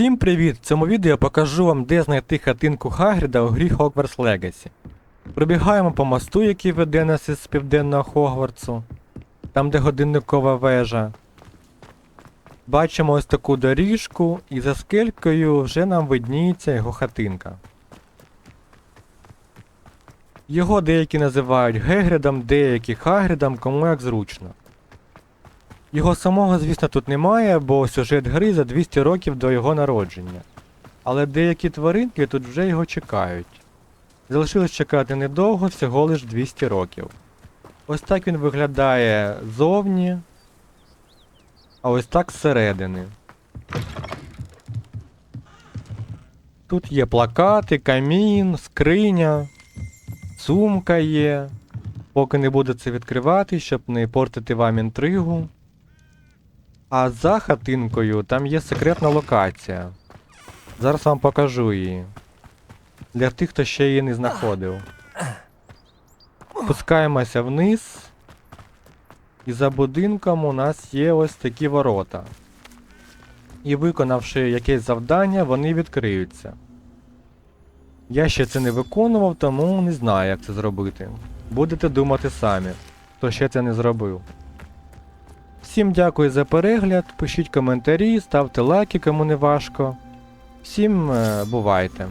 Всім привіт! В цьому відео я покажу вам, де знайти хатинку Хагріда у грі Hogwarts Legacy. Пробігаємо по мосту, який веде нас із південного Хогвартсу, там де годинникова вежа. Бачимо ось таку доріжку, і за скелькою вже нам видніється його хатинка. Його деякі називають Гегридом, деякі Хагрідом, кому як зручно. Його самого, звісно, тут немає, бо сюжет гри за 200 років до його народження. Але деякі тваринки тут вже його чекають. Залишилось чекати недовго, всього лиш 200 років. Ось так він виглядає зовні, а ось так зсередини. Тут є плакати, камін, скриня, сумка є. Поки не буду це відкривати, щоб не портити вам інтригу. А за хатинкою там є секретна локація. Зараз вам покажу її. Для тих, хто ще її не знаходив. Спускаємося вниз. І за будинком у нас є ось такі ворота. І виконавши якесь завдання, вони відкриються. Я ще це не виконував, тому не знаю, як це зробити. Будете думати самі, хто ще це не зробив. Всім дякую за перегляд, пишіть коментарі, ставте лайки, кому не важко. Всім е, бувайте!